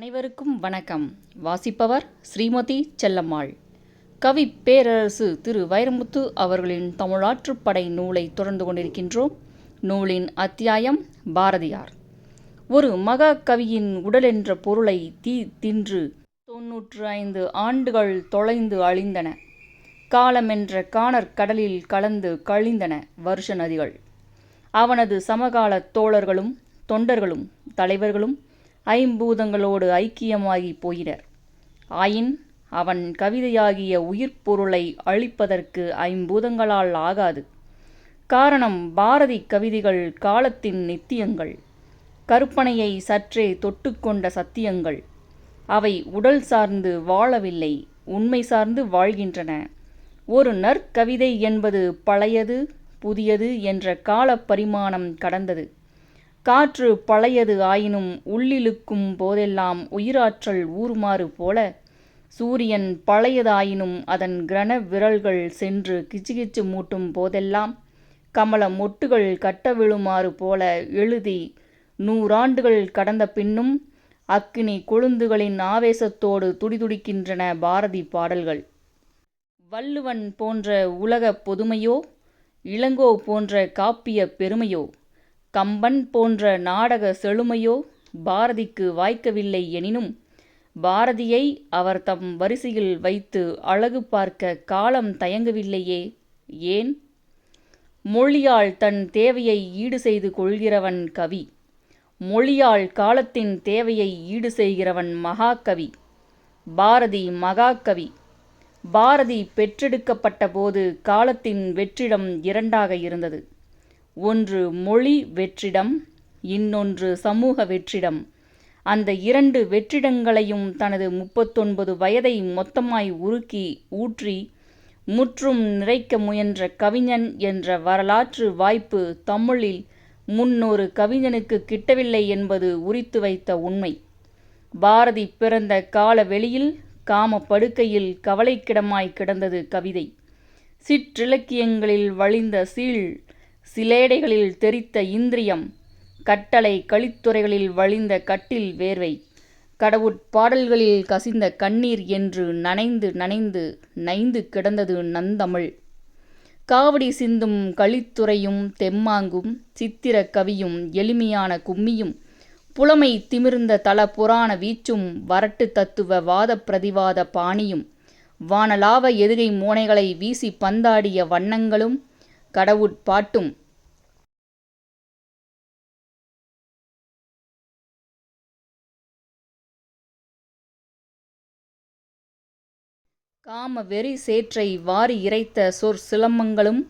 அனைவருக்கும் வணக்கம். வாசிப்பவர் ஸ்ரீமதி செல்லம்மாள். கவி பேரரசு திரு வைரமுத்து அவர்களின் தமிழாற்றுப்படை நூலை தொடர்ந்து கொண்டிருக்கின்றோம். நூலின் அத்தியாயம் பாரதியார். ஒரு மகா கவியின் உடல் என்ற பொருளை தீ தின்று தொன்னூற்று ஐந்து ஆண்டுகள் தொலைந்து அழிந்தன. காலமென்ற காணற் கடலில் கலந்து கழிந்தன வருஷ நதிகள். அவனது சமகால தோழர்களும் தொண்டர்களும் தலைவர்களும் ஐம்பூதங்களோடு ஐக்கியமாகி போயினர். ஆயின் அவன் கவிதையாகிய உயிர்ப்பொருளை அழிப்பதற்கு ஐம்பூதங்களால் ஆகாது. காரணம் பாரதி கவிதைகள் காலத்தின் நித்தியங்கள். கற்பனையை சற்றே தொட்டுக்கொண்ட சத்தியங்கள். அவை உடல் சார்ந்து வாழவில்லை உண்மை சார்ந்து வாழ்கின்றன. ஒரு நற்கவிதை என்பது பழையது புதியது என்ற கால பரிமாணம் கடந்தது. காற்று பழையது ஆயினும் உள்ளிழுக்கும் போதெல்லாம் உயிராற்றல் ஊறுமாறு போல சூரியன் பழையதாயினும் அதன் கிரண விரல்கள் சென்று கிச்சுகிச்சு மூட்டும் போதெல்லாம் கமல மொட்டுகள் கட்ட விழுமாறு போல எழுதி நூறாண்டுகள் கடந்த பின்னும் அக்கினி கொழுந்துகளின் ஆவேசத்தோடு துடிதுடிக்கின்றன பாரதி பாடல்கள். வள்ளுவன் போன்ற உலக பொதுமையோ இளங்கோ போன்ற காப்பிய பெருமையோ கம்பன் போன்ற நாடக செழுமையோ பாரதிக்கு வாய்க்கவில்லை எனினும் பாரதியை அவர் தம் வரிசையில் வைத்து அழகு பார்க்க காலம் தயங்கவில்லையே ஏன்? மொழியால் தன் தேவையை ஈடு செய்து கொள்கிறவன் கவி. மொழியால் காலத்தின் தேவையை ஈடு செய்கிறவன் மகாகவி. பாரதி மகாகவி. பாரதி பெற்றெடுக்கப்பட்ட போது காலத்தின் வெற்றிடம் இரண்டாக இருந்தது. ஒன்று மொழி வெற்றிடம் இன்னொன்று சமூக வெற்றிடம். அந்த இரண்டு வெற்றிடங்களையும் தனது முப்பத்தொன்பது வயதை மொத்தமாய் உருக்கி ஊற்றி முற்றும் நிறைக்க முயன்ற கவிஞன் என்ற வரலாற்று வாய்ப்பு தமிழில் முன்னொரு கவிஞனுக்கு கிட்டவில்லை என்பது உரித்து வைத்த உண்மை. பாரதி பிறந்த கால வெளியில் காம படுக்கையில் கவலைக்கிடமாய் கிடந்தது கவிதை. சிற்றிலக்கியங்களில் வழிந்த சீழ் சிலேடைகளில் தெரித்த இந்திரியம் கட்டளை கழித்துறைகளில் வழிந்த கட்டில் வேர்வை கடவுட்பாடல்களில் கசிந்த கண்ணீர் என்று நனைந்து நனைந்து நைந்து கிடந்தது நந்தமிழ். காவடி சிந்தும் களித்துறையும் தெம்மாங்கும் சித்திர கவியும் எளிமையான கும்மியும் புலமை திமிர்ந்த தல புராண வீச்சும் வரட்டு தத்துவ வாத பிரதிவாத பாணியும் வானலாவ எதிரை மூனைகளை வீசி பந்தாடிய வண்ணங்களும் கடவுட்பாட்டும் காம வெறி சேற்றை வாரி இறைத்த சொற் சிலம்பங்களும்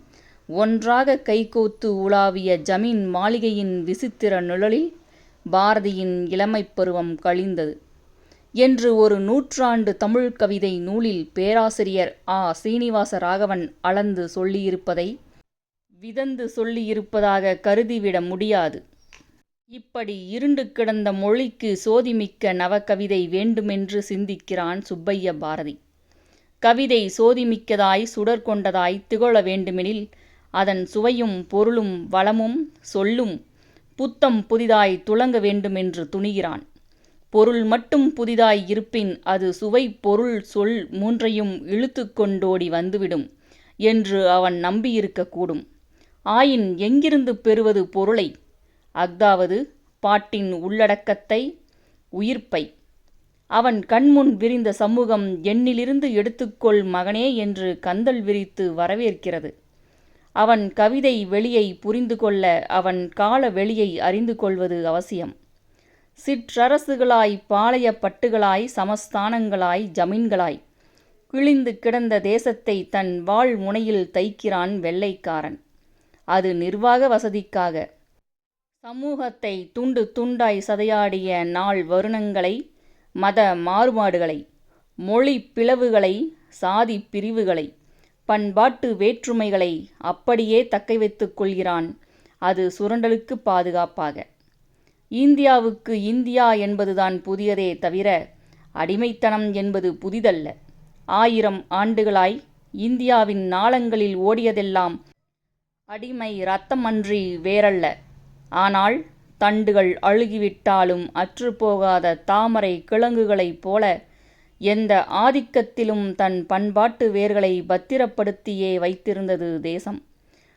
ஒன்றாக கைகோத்து உலாவிய ஜமீன் மாளிகையின் விசித்திர நிழலில் பாரதியின் இளமைப் பருவம் கழிந்தது. என்று ஒரு நூற்றாண்டு தமிழ் கவிதை நூலில் பேராசிரியர் ஆ. சீனிவாச ராகவன் அளந்து சொல்லியிருப்பதை விதந்து சொல்லியிருப்பதாக கருதிவிட முடியாது. இப்படி இருண்டு கிடந்த மொழிக்கு சோதிமிக்க நவகவிதை வேண்டுமென்று சிந்திக்கிறான் சுப்பைய பாரதி. கவிதை சோதிமிக்கதாய் சுடர் கொண்டதாய் திகழ வேண்டுமெனில் அதன் சுவையும் பொருளும் வளமும் சொல்லும் புத்தம் புதிதாய் துளங்க வேண்டுமென்று துணிகிறான். பொருள் மட்டும் புதிதாய் இருப்பின் அது சுவை பொருள் சொல் மூன்றையும் இழுத்து கொண்டோடி வந்துவிடும் என்று அவன் நம்பியிருக்கக்கூடும் ஆயின் எங்கிருந்து பெறுவது பொருளை? அஃதாவது பாட்டின் உள்ளடக்கத்தை உயிர்ப்பை. அவன் கண்முன் விரிந்த சமூகம் எண்ணிலிருந்து எடுத்துக்கொள் மகனே என்று கந்தல் விரித்து வரவேற்கிறது. அவன் கவிதை வெளியை புரிந்து கொள்ள அவன் கால வெளியை அறிந்து கொள்வது அவசியம். சிற்றரசுகளாய் பாளைய பட்டுகளாய் சமஸ்தானங்களாய் ஜமீன்களாய். கிழிந்து கிடந்த தேசத்தை தன் வாழ் முனையில் தைக்கிறான் வெள்ளைக்காரன். அது நிர்வாக வசதிக்காக. சமூகத்தை துண்டு துண்டாய் சதையாடிய நாள் வருணங்களை மத மாறுபாடுகளை மொழி பிளவுகளை சாதி பிரிவுகளை பண்பாட்டு வேற்றுமைகளை அப்படியே தக்கை வைத்துக் கொள்கிறான். அது சுரண்டலுக்கு பாதுகாப்பாக. இந்தியாவுக்கு இந்தியா என்பதுதான் புதியதே தவிர அடிமைத்தனம் என்பது புதிதல்ல. ஆயிரம் ஆண்டுகளாய் இந்தியாவின் நாளங்களில் ஓடியதெல்லாம் அடிமை இரத்தமன்றி வேறல்ல. ஆனால் தண்டுகள் அழுகிவிட்டாலும் அற்றுப்போகாத தாமரை கிழங்குகளைப் போல எந்த ஆதிக்கத்திலும் தன் பண்பாட்டு வேர்களை பத்திரப்படுத்தியே வைத்திருந்தது தேசம்.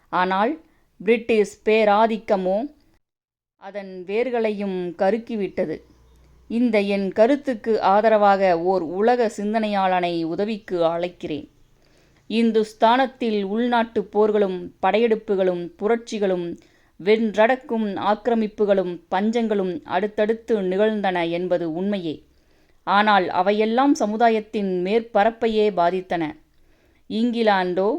ஆனால் பிரிட்டிஷ் பேராதிக்கமோ அதன் வேர்களையும் கருக்கிவிட்டது. இந்த என் கருத்துக்கு ஆதரவாக ஓர் உலக சிந்தனையாளனை உதவிக்கு அழைக்கிறேன். இந்துஸ்தானத்தில் உள்நாட்டுப் போர்களும் படையெடுப்புகளும் புரட்சிகளும் வென்றடக்கும் ஆக்கிரமிப்புகளும் பஞ்சங்களும் அடுத்தடுத்து நிகழ்ந்தன என்பது உண்மையே. ஆனால் அவையெல்லாம் சமுதாயத்தின் மேற்பரப்பையே பாதித்தன. இங்கிலாந்தோ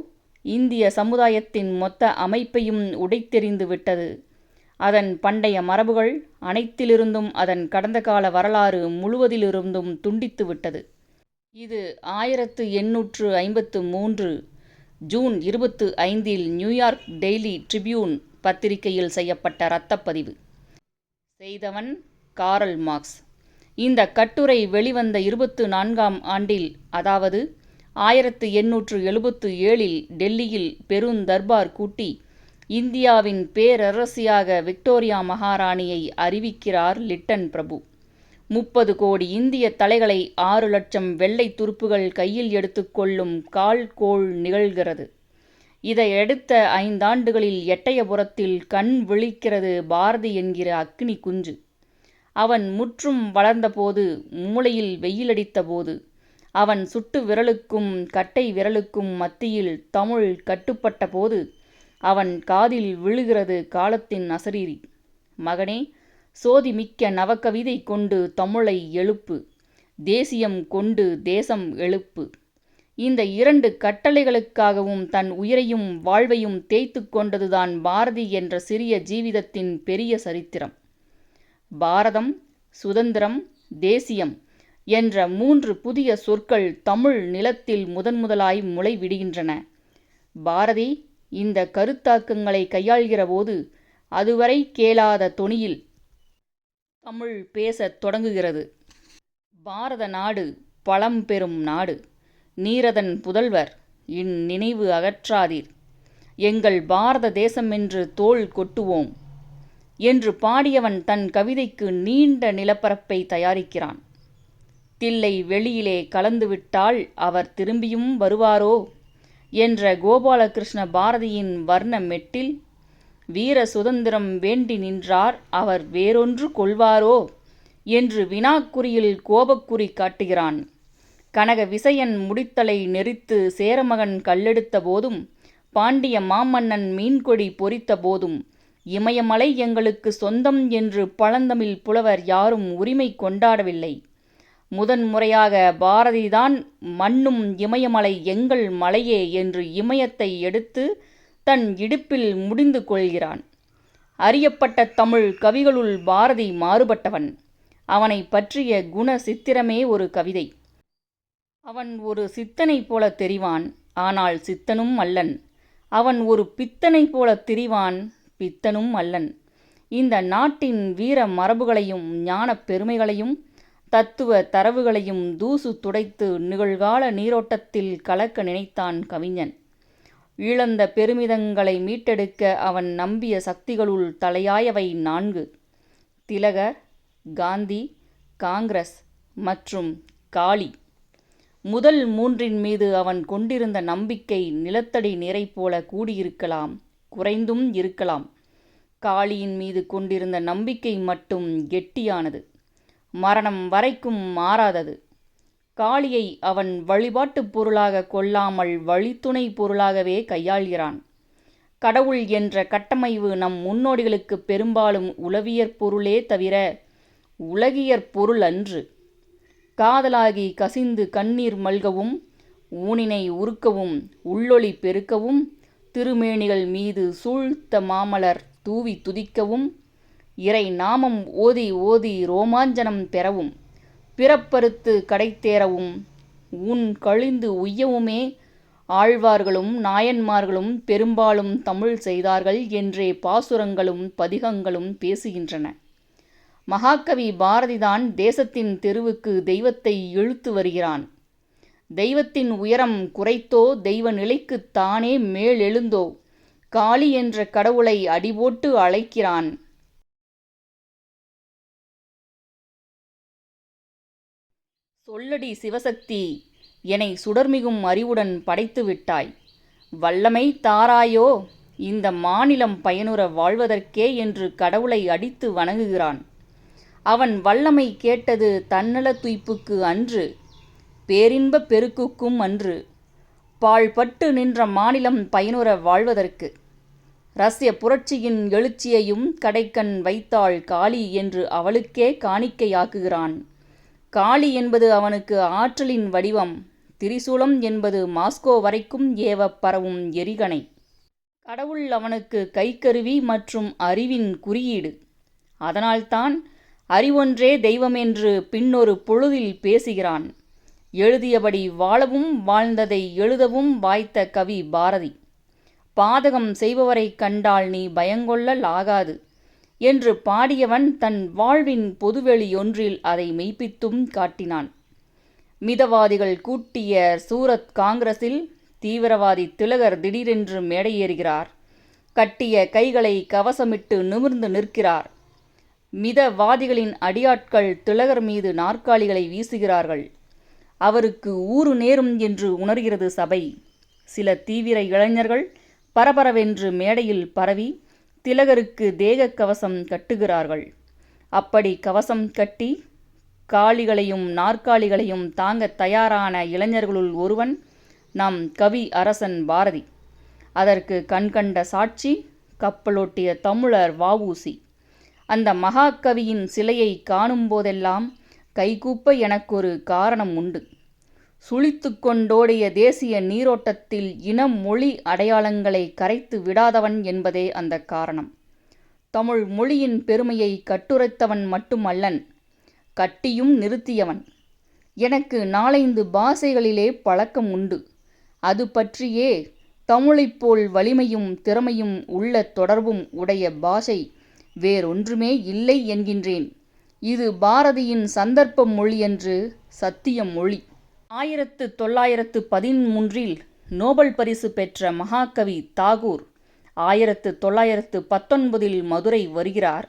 இந்திய சமுதாயத்தின் மொத்த அமைப்பையும் உடைத்தெறிந்து விட்டது. அதன் பண்டைய மரபுகள் அனைத்திலிருந்தும் அதன் கடந்த கால வரலாறு முழுவதிலிருந்தும் துண்டித்து விட்டது. இது ஆயிரத்து எண்ணூற்று ஐம்பத்து மூன்று ஜூன் இருபத்து ஐந்தில் நியூயார்க் டெய்லி ட்ரிபியூன் பத்திரிகையில் செய்யப்பட்ட இரத்தப்பதிவு. செய்தவன் காரல் மார்க்ஸ். இந்த கட்டுரை வெளிவந்த இருபத்து நான்காம் ஆண்டில் அதாவது ஆயிரத்து எண்ணூற்று எழுபத்து ஏழில் டெல்லியில் பெருந்தர்பார் கூட்டி இந்தியாவின் பேரரசியாக விக்டோரியா மகாராணியை அறிவிக்கிறார் லிட்டன் பிரபு. முப்பது கோடி இந்திய தலைகளை ஆறு லட்சம் வெள்ளை துருப்புகள் கையில் எடுத்துக்கொள்ளும் கால் கோள் நிகழ்கிறது. இதையடுத்த ஐந்தாண்டுகளில் எட்டயபுரத்தில் கண் விழிக்கிறது பாரதி என்கிற அக்னி குஞ்சு. அவன் முற்றும் வளர்ந்தபோது மூளையில் வெயிலடித்த போது அவன் சுட்டு விரலுக்கும் கட்டை விரலுக்கும் மத்தியில் தமிழ் கட்டுப்பட்ட போது அவன் காதில் விழுகிறது காலத்தின் அசரீரி. மகனே சோதி மிக்க நவக்கவிதை கொண்டு தமிழை எழுப்பு தேசியம் கொண்டு தேசம் எழுப்பு. இந்த இரண்டு கட்டளைகளுக்காகவும் தன் உயிரையும் வாழ்வையும் தேய்த்து கொண்டதுதான் பாரதி என்ற சிறிய ஜீவிதத்தின் பெரிய சரித்திரம். பாரதம் சுதந்திரம் தேசியம் என்ற மூன்று புதிய சொற்கள் தமிழ் நிலத்தில் முதன்முதலாய் முளைவிடுகின்றன. பாரதி இந்த கருத்தாக்கங்களை கையாள்கிறபோது அதுவரை கேளாத தொனியில் தமிழ் பேசத் தொடங்குகிறது. பாரத நாடு பழம்பெரும் நாடு. நீரதன் புதல்வர் இந்நினைவு அகற்றாதீர். எங்கள் பாரத தேசமென்று தோள் கொட்டுவோம். என்று பாடியவன் தன் கவிதைக்கு நீண்ட நிலப்பரப்பை தயாரிக்கிறான். தில்லை வெளியிலே கலந்துவிட்டால் அவர் திரும்பியும் வருவாரோ? என்ற கோபாலகிருஷ்ண பாரதியின் வர்ண மெட்டில் வீர சுதந்திரம் வேண்டி நின்றார் அவர் வேறொன்று கொள்வாரோ? என்று வினாக்குறியில் கோபக்குறி காட்டுகிறான். கனக விசயன் முடித்தலை நெறித்து சேரமகன் கல்லெடுத்த போதும் பாண்டிய மாமன்னன் மீன்கொடி பொறித்த போதும் இமயமலை எங்களுக்கு சொந்தம் என்று பழந்தமிழ் புலவர் யாரும் உரிமை கொண்டாடவில்லை. முதன் முறையாக பாரதிதான் மண்ணும் இமயமலை எங்கள் மலையே என்று இமயத்தை எடுத்து தன் இடுப்பில் முடிந்து கொள்கிறான். அறியப்பட்ட தமிழ் கவிகளுள் பாரதி மாறுபட்டவன். அவனை பற்றிய குண சித்திரமே ஒரு கவிதை. அவன் ஒரு சித்தனை போல தெரிவான் ஆனால் சித்தனும் அல்லன். அவன் ஒரு பித்தனை போல திரிவான் பித்தனும் அல்லன். இந்த நாட்டின் வீர மரபுகளையும் ஞானப் பெருமைகளையும் தத்துவ தரவுகளையும் தூசு துடைத்து நிகழ்கால நீரோட்டத்தில் கலக்க நினைத்தான் கவிஞன். இழந்த பெருமிதங்களை மீட்டெடுக்க அவன் நம்பிய சக்திகளுள் தலையாயவை நான்கு. திலகர் காந்தி காங்கிரஸ் மற்றும் காளி. முதல் மூன்றின் மீது அவன் கொண்டிருந்த நம்பிக்கை நிலத்தடி நீரை போல கூடியிருக்கலாம் குறைந்தும் இருக்கலாம். காளியின் மீது கொண்டிருந்த நம்பிக்கை மட்டும் கெட்டியானது. மரணம் வரைக்கும் மாறாதது. காளியை அவன் வழிபாட்டுப் பொருளாக கொள்ளாமல் வழித்துணை பொருளாகவே கையாள்கிறான். கடவுள் என்ற கட்டமைவு நம் முன்னோடிகளுக்கு பெரும்பாலும் உளவியற் பொருளே தவிர உலகியற் பொருள் அன்று. காதலாகி கசிந்து கண்ணீர் மல்கவும் ஊனினை உருக்கவும் உள்ளொளி பெருக்கவும் திருமேனிகள் மீது சூழ்த்த மாமலர் தூவி துதிக்கவும் இறை நாமம் ஓதி ஓதி ரோமாஞ்சனம் பெறவும். பிறப்பறுத்து கடைத்தேறவும் உன் கழிந்து உய்யவுமே. ஆழ்வார்களும் நாயன்மார்களும் பெரும்பாலும் தமிழ் செய்தார்கள் என்றே பாசுரங்களும் பதிகங்களும் பேசுகின்றன. மகாகவி பாரதிதான் தேசத்தின் தெருவுக்கு தெய்வத்தை இழுத்து வருகிறான். தெய்வத்தின் உயரம் குறைத்தோ தெய்வ நிலைக்குத் தானே மேலெழுந்தோ. காளி என்ற கடவுளை அடிபோட்டு அழைக்கிறான். சொல்லடி சிவசக்தி என்னை சுடர்மிகும் அறிவுடன் படைத்து விட்டாய். வல்லமை தாராயோ இந்த மாநிலம் பயனுற வாழ்வதற்கே என்று கடவுளை அடித்து வணங்குகிறான். அவன் வல்லமை கேட்டது தன்னல துய்ப்புக்கு அன்று பேரின்ப பெருக்குக்கும் அன்று பாழ்பட்டு நின்ற மாநிலம் பயனுற வாழ்வதற்கு. ரஷ்ய புரட்சியின் எழுச்சியையும் கடைக்கண் வைத்தாள் காளி என்று அவளுக்கே காணிக்கையாக்குகிறான். காளி என்பது அவனுக்கு ஆற்றலின் வடிவம் திரிசூலம் என்பது மாஸ்கோ வரைக்கும் ஏவப் பரவும் எரிகணை. கடவுள் அவனுக்கு கைக்கருவி மற்றும் அறிவின் குறியீடு. அதனால்தான் அறிவொன்றே தெய்வமென்று பின்னொரு பொழுதில் பேசுகிறான். எழுதியபடி வாழவும் வாழ்ந்ததை எழுதவும் வாய்த்த கவி பாரதி. பாதகம் செய்பவரைக் கண்டால் நீ பயங்கொள்ளல் ஆகாது. என்று பாடியவன் தன் வாழ்வின் பொதுவெளியொன்றில் அதை மெய்ப்பித்தும் காட்டினான். மிதவாதிகள் கூட்டிய சூரத் காங்கிரஸில் தீவிரவாதி திலகர் திடீரென்று மேடையேறுகிறார். கட்டிய கைகளை கவசமிட்டு நிமிர்ந்து நிற்கிறார். மிதவாதிகளின் அடியாட்கள் திலகர் மீது நாற்காலிகளை வீசுகிறார்கள். அவருக்கு ஊறு நேரும் என்று உணர்கிறது சபை. சில தீவிர இளைஞர்கள் பரபரவென்று மேடையில் பரவி திலகருக்கு தேக கவசம் கட்டுகிறார்கள். அப்படி கவசம் கட்டி காளிகளையும் நாற்காலிகளையும் தாங்க தயாரான இளைஞர்களுள் ஒருவன் நம் கவி அரசன் பாரதி. அதற்கு கண்கண்ட சாட்சி கப்பலோட்டிய தமிழர் வாவூசி அந்த மகாகவியின் சிலையை காணும் போதெல்லாம் கைகூப்ப எனக்கொரு காரணம் உண்டு. சுழித்து கொண்டோடிய தேசிய நீரோட்டத்தில் இனம் மொழி அடையாளங்களை கரைத்து விடாதவன் என்பதே அந்த காரணம். தமிழ் மொழியின் பெருமையை கட்டுரைத்தவன் மட்டுமல்லன் கட்டியும் நிறுத்தியவன். எனக்கு நாலைந்து பாஷைகளிலே பழக்கம் உண்டு. அது பற்றியே தமிழைப் போல் வலிமையும் திறமையும் உள்ள தொடர்பும் உடைய பாஷை வேறொன்றுமே இல்லை என்கின்றேன். இது பாரதியின் சந்தர்ப்ப மொழியன்று சத்திய மொழி. ஆயிரத்து தொள்ளாயிரத்து பதிமூன்றில் நோபல் பரிசு பெற்ற மகாகவி தாகூர் ஆயிரத்து தொள்ளாயிரத்து பத்தொன்பதில் மதுரை வருகிறார்.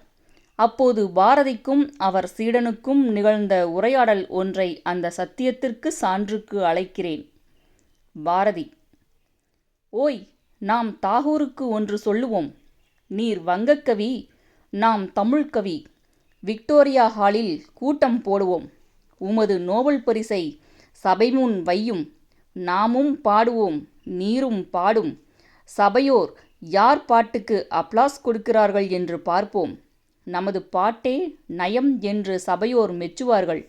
அப்போது பாரதிக்கும் அவர் சீடனுக்கும் நிகழ்ந்த உரையாடல் ஒன்றை அந்த சத்தியத்திற்கு சான்றுக்கு அழைக்கிறேன். பாரதி ஓய் நாம் தாகூருக்கு ஒன்று சொல்லுவோம். நீர் வங்கக்கவி நாம் தமிழ்கவி விக்டோரியா ஹாலில் கூட்டம் போடுவோம். உமது நோபல் பரிசை சபைமுன் வையும் நாமும் பாடுவோம் நீரும் பாடும். சபையோர் யார் பாட்டுக்கு அப்ளாஸ் கொடுக்கிறார்கள் என்று பார்ப்போம். நமது பாட்டே நயம் என்று சபையோர் மெச்சுவார்கள்.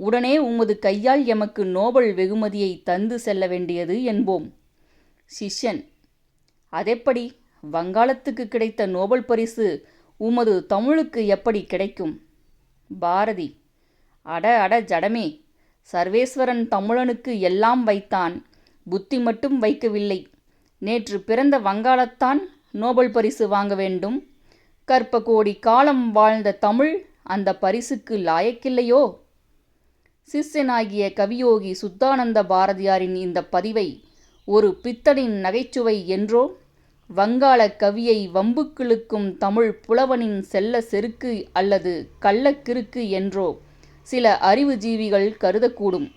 உடனே உமது கையால் எமக்கு நோபல் வெகுமதியை தந்து செல்ல வேண்டியது என்போம். சிஷ்யன் அதெப்படி? வங்காளத்துக்கு கிடைத்த நோபல் பரிசு உமது தமிழுக்கு எப்படி கிடைக்கும்? பாரதி அட அட ஜடமே! சர்வேஸ்வரன் தமிழனுக்கு எல்லாம் வைத்தான். புத்தி மட்டும் வைக்கவில்லை. நேற்று பிறந்த வங்காளத்தான் நோபல் பரிசு வாங்க வேண்டும். கற்ப கோடி காலம் வாழ்ந்த தமிழ் அந்த பரிசுக்கு லாயக்கில்லையோ? சிஷ்யனாகிய கவியோகி சுத்தானந்த பாரதியாரின் இந்த பதிவை ஒரு பித்தனின் நகைச்சுவை என்றோ வங்காள கவியை வம்புக்கிழுக்கும் தமிழ் புலவனின் செல்ல செருக்கு அல்லது கள்ளக்கிருக்கு என்றோ சில அறிவுஜீவிகள் கருதக்கூடும்.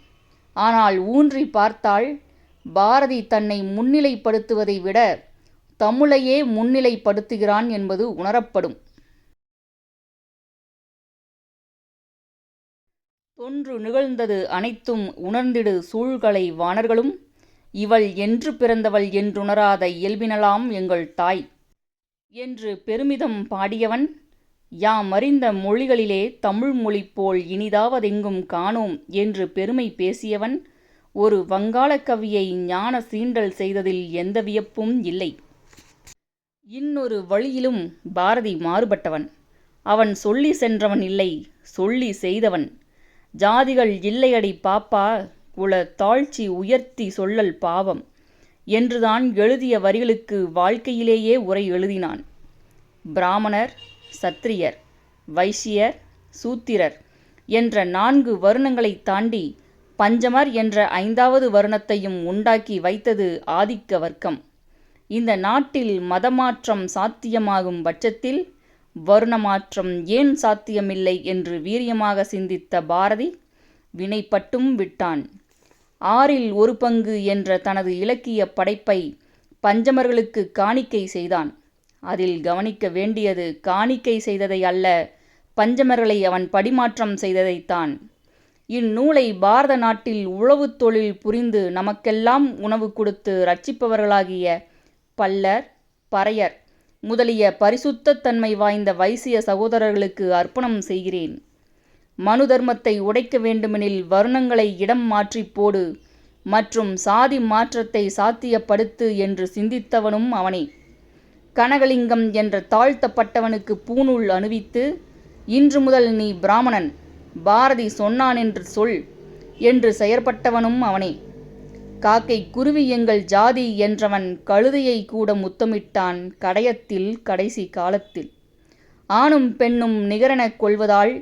ஆனால் ஊன்றி பார்த்தால் பாரதி தன்னை முன்னிலைப்படுத்துவதை விட தமிழையே முன்னிலைப்படுத்துகிறான் என்பது உணரப்படும். தொன்று நிகழ்ந்தது அனைத்தும் உணர்ந்திடு சூழ்களை வாணர்களும். இவள் என்று பிறந்தவள் என்றுணராத இயல்பினலாம் எங்கள் தாய். என்று பெருமிதம் பாடியவன் யாம் அறிந்த மொழிகளிலே தமிழ் மொழி போல் இனிதாவதெங்கும் காணோம் என்று பெருமை பேசியவன் ஒரு வங்காள கவியை ஞான சீண்டல் செய்ததில் எந்த வியப்பும் இல்லை. இன்னொரு வழியிலும் பாரதி மாறுபட்டவன். அவன் சொல்லி சென்றவன் இல்லை சொல்லி செய்தவன். ஜாதிகள் இல்லையடி பாப்பா குல தாழ்ச்சி உயர்த்தி சொல்லல் பாவம் என்றுதான் எழுதிய வரிகளுக்கு வாழ்க்கையிலேயே உரை எழுதினான். பிராமணர் சத்திரியர் வைசியர் சூத்திரர் என்ற நான்கு வருணங்களைத் தாண்டி பஞ்சமர் என்ற ஐந்தாவது வருணத்தையும் உண்டாக்கி வைத்தது ஆதிக்க வர்க்கம். இந்த நாட்டில் மதமாற்றம் சாத்தியமாகும் பட்சத்தில் வருணமாற்றம் ஏன் சாத்தியமில்லை என்று வீரியமாக சிந்தித்த பாரதி வினைப்பட்டும் விட்டான். ஆறில் ஒரு பங்கு என்ற தனது இலக்கிய படைப்பை பஞ்சமர்களுக்கு காணிக்கை செய்தான். அதில் கவனிக்க வேண்டியது காணிக்கை செய்ததை அல்ல பஞ்சமர்களை அவன் படிமாற்றம் செய்ததைத்தான் இந்நூலை பாரத நாட்டில் உழவுத் தொழில் புரிந்து நமக்கெல்லாம் உணவு கொடுத்து ரட்சிப்பவர்களாகிய பல்லர் பறையர் முதலிய பரிசுத்த தன்மை வாய்ந்த வைசிய சகோதரர்களுக்கு அர்ப்பணம் செய்கிறேன். மனு தர்மத்தை உடைக்க வேண்டுமெனில் வருணங்களை இடம் மாற்றி போடு மற்றும் சாதி மாற்றத்தை சாத்தியப்படுத்து என்று சிந்தித்தவனும் அவனே. கனகலிங்கம் என்ற தாழ்த்தப்பட்டவனுக்கு பூணூல் அணிவித்து இன்று முதல் நீ பிராமணன் பாரதி சொன்னான் என்று சொல் என்று செயற்பட்டவனும் அவனே. காக்கை குருவி எங்கள் ஜாதி என்றவன் கழுதையை கூட முத்தமிட்டான் கடையத்தில் கடைசி காலத்தில். ஆணும் பெண்ணும் நிகரெனக் கொள்வதால்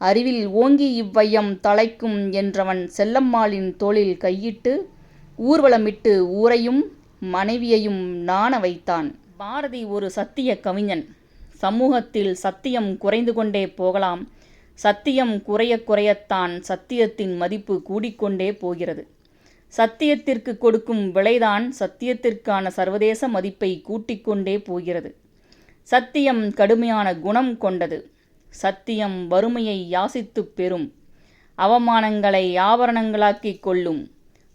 அறிவில் ஓங்கி இவ்வையம் தலைக்கும் என்றவன் செல்லம்மாளின் தோளில் கையிட்டு ஊர்வலமிட்டு ஊரையும் மனைவியையும் நாண வைத்தான். பாரதி ஒரு சத்திய கவிஞன். சமூகத்தில் சத்தியம் குறைந்து கொண்டே போகலாம். சத்தியம் குறைய குறையத்தான் சத்தியத்தின் மதிப்பு கூடிக்கொண்டே போகிறது. சத்தியத்திற்கு கொடுக்கும் விலைதான் சத்தியத்திற்கான சர்வதேச மதிப்பை கூட்டிக்கொண்டே போகிறது. சத்தியம் கடுமையான குணம் கொண்டது. சத்தியம் வறுமையை யாசித்துப் பெறும். அவமானங்களை ஆபரணங்களாக்கிக் கொள்ளும்.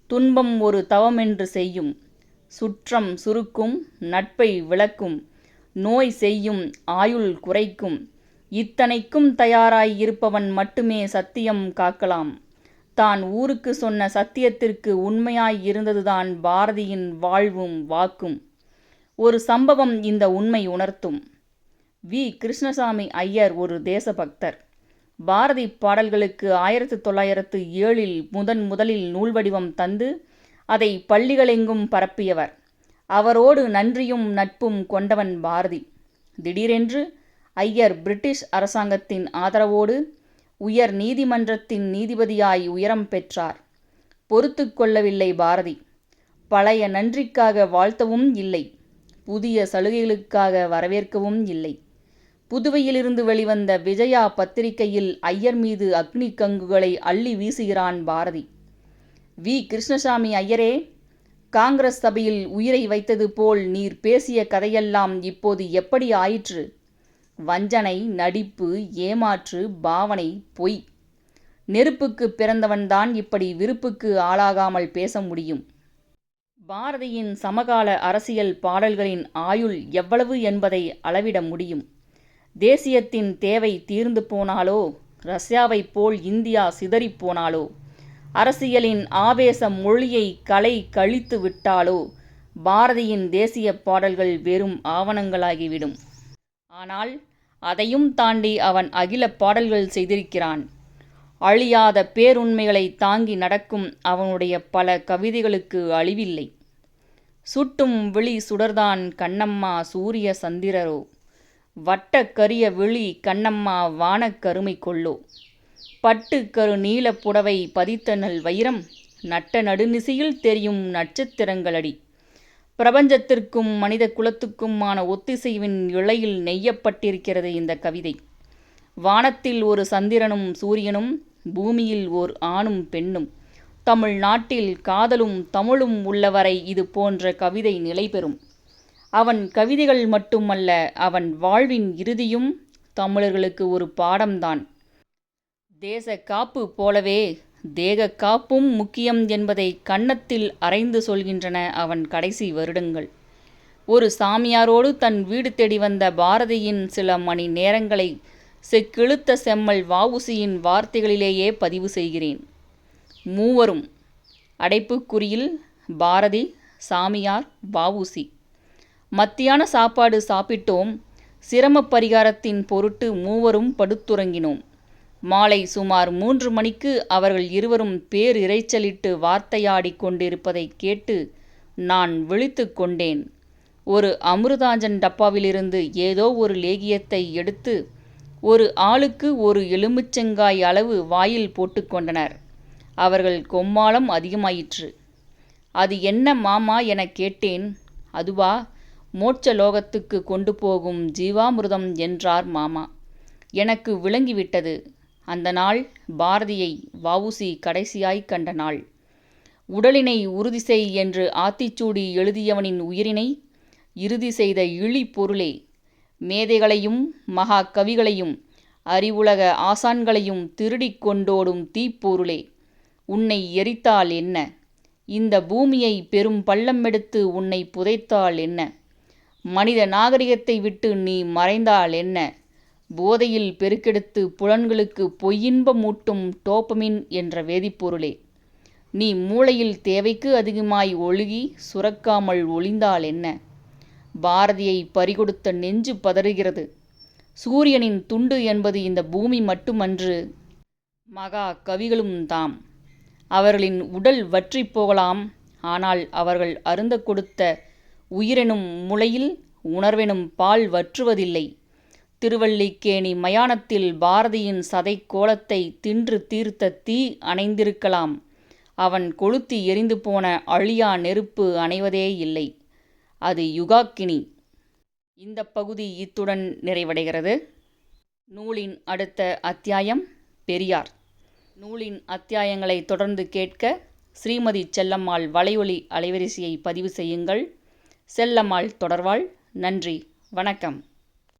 துன்பம் ஒரு தவமென்று செய்யும். சுற்றம் சுருக்கும் நட்பை விளக்கும் நோய் செய்யும் ஆயுள் குறைக்கும். இத்தனைக்கும் தயாராய் இருப்பவன் மட்டுமே சத்தியம் காக்கலாம். தான் ஊருக்கு சொன்ன சத்தியத்திற்கு உண்மையாய் இருந்ததுதான் பாரதியின் வாழ்வும் வாக்கும். ஒரு சம்பவம் இந்த உண்மை உணர்த்தும். வி. கிருஷ்ணசாமி ஐயர் ஒரு தேசபக்தர். பாரதி பாடல்களுக்கு ஆயிரத்து தொள்ளாயிரத்து ஏழில் முதன் முதலில் நூல் வடிவம் தந்து அதை பள்ளிகளெங்கும் பரப்பியவர். அவரோடு நன்றியும் நட்பும் கொண்டவன் பாரதி. திடீரென்று ஐயர் பிரிட்டிஷ் அரசாங்கத்தின் ஆதரவோடு உயர் நீதிமன்றத்தின் நீதிபதியாய் உயரம் பெற்றார். பொறுத்து கொள்ளவில்லை பாரதி. பழைய நன்றிக்காக வாழ்த்தவும் இல்லை. புதிய சலுகைகளுக்காக வரவேற்கவும் இல்லை. புதுவையிலிருந்து வெளிவந்த விஜயா பத்திரிகையில் ஐயர் மீது அக்னி கங்குகளை அள்ளி வீசுகிறான் பாரதி. வி. கிருஷ்ணசாமி ஐயரே காங்கிரஸ் சபையில் உயிரை வைத்தது போல் நீர் பேசிய கதையெல்லாம் இப்போது எப்படி ஆயிற்று? வஞ்சனை நடிப்பு ஏமாற்று பாவனை பொய். நெருப்புக்கு பிறந்தவன்தான் இப்படி விருப்புக்கு ஆளாகாமல் பேச முடியும். பாரதியின் சமகால அரசியல் பாடல்களின் ஆயுள் எவ்வளவு என்பதை அளவிட முடியும்? தேசியத்தின் தேவை தீர்ந்து போனாலோ ரஷ்யாவைப் போல் இந்தியா சிதறிப் போனாலோ? அரசியலின் ஆவேச மொழியை கலை கழித்து விட்டாலோ? பாரதியின் தேசிய பாடல்கள் வெறும் ஆவணங்களாகிவிடும். ஆனால் அதையும் தாண்டி அவன் அகில பாடல்கள் செய்திருக்கிறான். அழியாத பேருண்மைகளை தாங்கி நடக்கும் அவனுடைய பல கவிதைகளுக்கு அழிவில்லை. சுட்டும் விழி சுடர்தான் கண்ணம்மா சூரிய சந்திரரோ? வட்ட கரிய விழி கண்ணம்மா வானக்கருமை கொள்ளோ பட்டு கரு நீல புடவை பதித்த நல் வைரம் நட்ட நடுநிசையில் தெரியும் நட்சத்திரங்களடி. பிரபஞ்சத்திற்கும் மனித குலத்துக்குமான ஒத்திசைவின் இழையில் நெய்யப்பட்டிருக்கிறது இந்த கவிதை. வானத்தில் ஒரு சந்திரனும் சூரியனும் பூமியில் ஓர் ஆணும் பெண்ணும். தமிழ் நாட்டில் காதலும் தமிழும் உள்ளவரை இது போன்ற கவிதை நிலைபெறும் அவன் கவிதைகள் மட்டுமல்ல அவன் வாழ்வின் இறுதியும் தமிழர்களுக்கு ஒரு பாடம்தான். தேச காப்பு போலவே தேக காப்பும் முக்கியம் என்பதை கன்னத்தில் அரைந்து சொல்கின்றன அவன் கடைசி வருடங்கள். ஒரு சாமியாரோடு தன் வீடு தேடி வந்த பாரதியின் சில மணி நேரங்களை செக்கிழுத்த செம்மல் வாவுசியின் வார்த்தைகளிலேயே பதிவு செய்கிறேன். மூவரும் அடைப்புக்குறியில் பாரதி சாமியார் வாவுசி. மத்தியான சாப்பாடு சாப்பிட்டோம். சிரம பரிகாரத்தின் பொருட்டு மூவரும் படுத்துறங்கினோம். மாலை சுமார் மூன்று மணிக்கு அவர்கள் இருவரும் பேரிரைச்சலிட்டு வார்த்தையாடிக் கொண்டிருப்பதைக் கேட்டு நான் விழித்து கொண்டேன். ஒரு அமிர்தாஞ்சன் டப்பாவிலிருந்து ஏதோ ஒரு லேகியத்தை எடுத்து ஒரு ஆளுக்கு ஒரு எலுமிச்சங்காய் அளவு வாயில் போட்டுக்கொண்டனர் அவர்கள் கொம்மாளம் அதிகமாயிற்று. அது என்ன மாமா எனக் கேட்டேன். அதுவா? மோட்ச லோகத்துக்கு கொண்டு போகும் ஜீவாமிர்தம் என்றார் மாமா. எனக்கு விளங்கிவிட்டது. அந்த நாள் பாரதியை வவுசி கடைசியாய் கண்ட நாள். உடலினை உறுதி செய் என்று ஆத்திச்சூடி எழுதியவனின் உயிரினை இறுதி செய்த இழி பொருளே. மேதைகளையும் மகா கவிகளையும் அறிவுலக ஆசான்களையும் திருடிக் கொண்டோடும் தீப்பொருளே. உன்னை எரித்தால் என்ன? இந்த பூமியை பெரும் பள்ளம் எடுத்து உன்னை புதைத்தால் என்ன? மனித நாகரிகத்தை விட்டு நீ மறைந்தால் என்ன? போதையில் பெருக்கெடுத்து புலன்களுக்கு பொய்யின்பமூட்டும் டோப்பமின் என்ற வேதிப்பொருளே. நீ மூளையில் தேவைக்கு அதிகமாய் ஒழுகி சுரக்காமல் ஒளிந்தால் என்ன? பாரதியை பறிகொடுத்த நெஞ்சு பதறுகிறது. சூரியனின் துண்டு என்பது இந்த பூமி மட்டுமன்று மகா கவிகளும் தாம். அவர்களின் உடல் வற்றிப் போகலாம். ஆனால் அவர்கள் அருந்த கொடுத்த உயிரெனும் முளையில் உணர்வெனும் பால் வற்றுவதில்லை. திருவல்லிக்கேணி மயானத்தில் பாரதியின் சதை கோலத்தை தின்று தீர்த்த தீ அணைந்திருக்கலாம். அவன் கொளுத்தி எரிந்து போன அழியா நெருப்பு அணைவதே இல்லை. அது யுகாக்கினி. இந்த பகுதி இத்துடன் நிறைவடைகிறது. நூலின் அடுத்த அத்தியாயம் பெரியார். நூலின் அத்தியாயங்களை தொடர்ந்து கேட்க ஸ்ரீமதி செல்லம்மாள் வலையொலி அலைவரிசையை பதிவு செய்யுங்கள். செல்லம்மாள் தொடர்வாள். நன்றி. வணக்கம்.